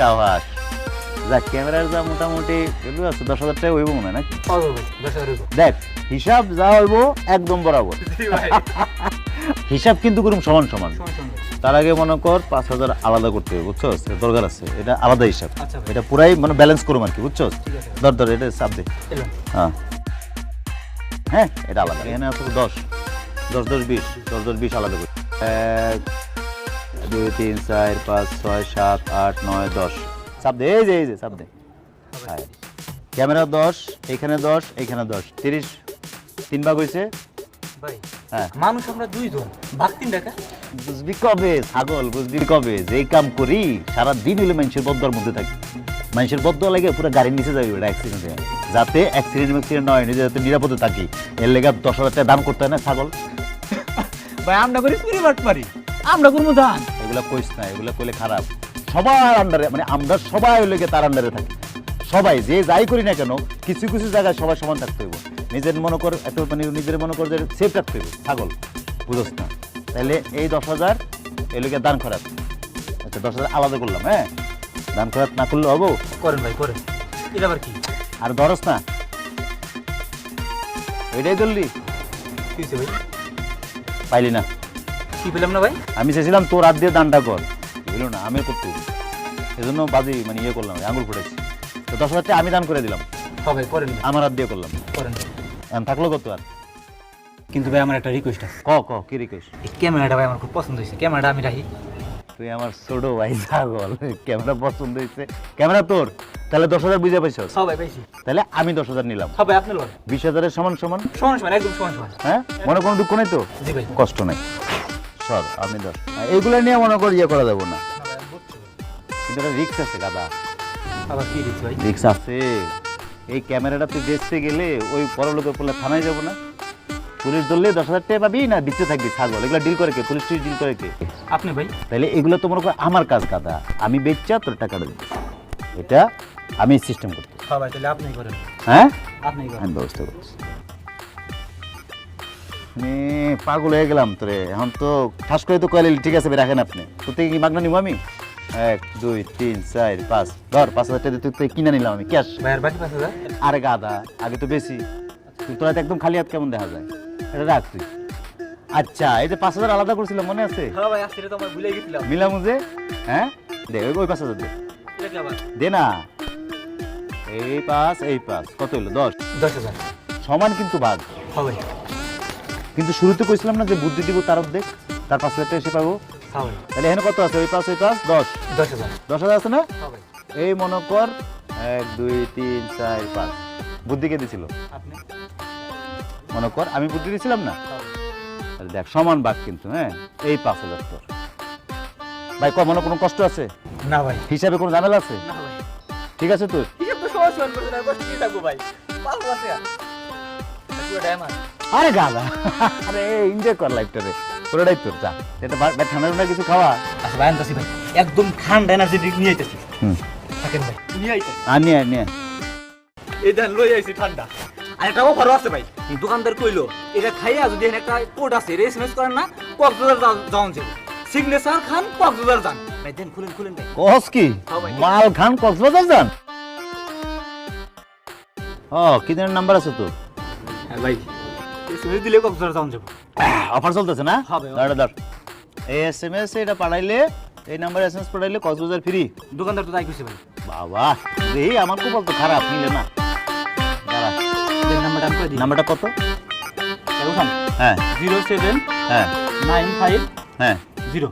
সাবাস যাক ক্যামেরার যা মোটামুটি দশ হাজার টাকা হইব মনে নাকি। দেখ হিসাব যা হইব একদম বরাবর। হিসাব কিন্তু করুম সমান সমান। তার আগে মনে কর পাঁচ হাজার আলাদা করতে হবে বুঝছ? দরকার আছে এটা আলাদা হিসাব। আচ্ছা এটা পুরাই মানে ব্যালেন্স করুম আর কি বুঝছ। ধর ধর এটা দে। হ্যাঁ। হ্যাঁ এটা আলাদা। এখানে আছে দশ। দশ দশ বিশ। দশ দশ বিশ আলাদা করি। এক দুই তিন চার পাঁচ ছয় সাত আট নয় দশ। চাপ দে এই যে এই যে চাপ দে। হ্যাঁ। ক্যামেরা দশ এখানে দশ এখানে দশ। তিরিশ তিন ভাগ হয়েছে? হ্যাঁ। মানুষ আমরা দুইজন। ভাগ তিন টাকা বুঝবি কবে ছাগল বুঝবি কবে? যে কাম করি সারা দিন হইলে মানুষের বদ্দার মধ্যে থাকি। মানুষের বদ্ধ লাগে পুরো গাড়ির নিচে যাবে ওটা অ্যাক্সিডেন্টে যাতে অ্যাক্সিডেন্ট নয় নিজে যাতে নিরাপদে থাকি। এর লেগে দশ হাজার টাকা দান করতে হয় না ছাগল। ভাই আমরা করি চুরি বাট পারি আমরা করব ধান। এগুলা কইস না এগুলা কইলে খারাপ। সবার আন্ডারে মানে আমরা সবাই লেগে তার আন্ডারে থাকি। সবাই যে যাই করি না কেন কিছু কিছু জায়গায় সবাই সমান থাকতে হইব। নিজের মনে কর এত মানে নিজের মনে কর যে সেফ থাকতে হইব। ছাগল বুঝোস না। তাহলে এই দশ হাজার এই লেগে দান খরাত আচ্ছা দশ হাজার আলাদা করলাম হ্যাঁ? দান খরাত না করলে হব? করেন ভাই করেন। এটা আবার কি? আর ধরস না। এটাই ধরলি? পাইলি না। কি পেলাম না ভাই? আমি চেয়েছিলাম তোর হাত দিয়ে দানটা কর। বুঝলো না? আমি করতে এজন্য বাজি মানে ইয়ে করলাম আঙুল ফুটেছি তো দশ হাজার আমি দান করে দিলাম। হ্যাঁ ভাই করেন আমার হাত দিয়ে করলাম। করেন। এখন থাকল কত আর? কিন্তু ভাই আমার একটা রিকোয়েস্ট আছে। ক ক কি রিকোয়েস্ট এই ক্যামেরাটা ভাই আমার খুব পছন্দ হয়েছে। ক্যামেরাটা আমি রাখি। তুই আমার ছোট ভাই ছাগল। ক্যামেরা পছন্দ হয়েছে। ক্যামেরা তোর? তাহলে দশ হাজার বুঝে পাইছ? সবাই পাইছি। তাহলে আমি দশ হাজার নিলাম। সবাই আপনি লোন বিশ হাজারের সমান সমান? সমান সমান একদম সমান সমান। হ্যাঁ? মনে কোনো দুঃখ নেই তো? জি ভাই। কষ্ট নেই। সর আমি দশ এইগুলো নিয়ে মনে কর ইয়ে করা যাব না। কিন্তু একটা রিক্স আছে আবার কি দিচ্ছি ভাই? রিক্স আছে। এই ক্যামেরাটা তুই বেচতে গেলে ওই পরলোকের পড়লে থানায় যাব না। পুলিশ ধরলে দশ হাজার টাকা পাবি না বিচ্ছে থাকবি ছাগল। এগুলো ডিল করে কে? পুলিশ টুলিশ ডিল করে কে? আপনি ভাই? তাহলে এগুলো তো মনে কর আমার কাজ কাদা আমি বেচা তোর টাকাটা দিচ্ছি এটা আমি সিস্টেম করতে সবাই তাহলে আপনি হ্যাঁ? আপনি ব্যবস্থা করছি। মানে পাগল হয়ে গেলাম তোরে। এখন তো ঠাস করে তো কয়েল ঠিক আছে রাখেন আপনি। তোর থেকে কি মাগনা নিব আমি? এক দুই তিন চার পাঁচ ধর পাঁচ হাজার টাকা তুই কিনে নিলাম আমি ক্যাশ। ভাইয়ের বাকি পাঁচ হাজার? আরে গাদা আগে তো বেশি। তুই তোরা তো একদম খালি হাত কেমন দেখা যায়? এটা রাখ তুই। আচ্ছা এই যে পাঁচ হাজার আলাদা করছিলাম মনে আছে? হ্যাঁ ভাই আসলে তো আমার ভুলে গেছিলাম। মিলাম যে হ্যাঁ? দে ওই পাঁচ হাজার দে। এটা কি আবার। দে না। এই পাঁচ এই পাঁচ কত হলো? দশ। দশ হাজার। সমান কিন্তু ভাগ হ্যাঁ ভাই। কিন্তু শুরুতে কইছিলাম না যে বুদ্ধি দিব তারক দেখ তার পাঁচ হাজার টাকা এসে পাবো। তাহলে এখানে কত আছে? ওই পাঁচ ওই পাঁচ দশ? দশ হাজার। দশ হাজার আছে না? এই মনে কর এক দুই তিন চার পাঁচ। বুদ্ধি কে দিছিল? মনে কর আমি বুদ্ধি দিছিলাম না? তাহলে দেখ সমান ভাগ কিন্তু হ্যাঁ? এই পাঁচ হাজার তোর। ভাই মনে কোনো কষ্ট আছে? না ভাই। হিসাবে কোনো ঝামেলা আছে? না ভাই। ঠিক আছে তোর হিসাব তো সহজ থাকব ভাই। আরে গাদা আরে এনজয় কর লাইফটা রে। পুরোটাই তোর যা। এটা ঠান্ডা ঠান্ডা কিছু খাওয়া? আচ্ছা ভাই আনতাছি ভাই। একদম ঠান্ডা এনার্জি ড্রিঙ্ক নিয়ে আইতেছি। হুম। থাকেন ভাই। নিয়ে আইতেছি। আর নিয়ে আয়, নিয়ে আয়। এই দেন লই আইছি ঠান্ডা। আর একটা অফারও আছে ভাই। দোকানদার কইলো এটা খাইয়া যদি এখানে একটা কোড আছে এটা এসএমএস করেন না কক্সবাজার যাওয়ান যাবে সিগনেচার খান কক্সবাজার যান। ভাই দেন খুলেন খুলেন ভাই। কস কি? মাল খান কক্সবাজার যান? ও কি নাম্বার আছে তো হ্যাঁ ভাই। এসএমএস দিলে কক্সবাজার যাওয়ান যাবে। অফার চলতেছে না। দাঁড়া দাঁড়। এই এস এম এস এটা পাঠাইলে এই নাম্বার এস এম এস পাঠাইলে কক্সবাজার ফ্রি দোকানদার তো তাই খুশি ভাই। বাবা এই আমার খুব অত খারাপ নিলে না। দাঁড়া। নাম্বারটা আমি দিই? নাম্বারটা কত? হ্যাঁ। জিরো সেভেন হ্যাঁ। নাইন ফাইভ হ্যাঁ। জিরো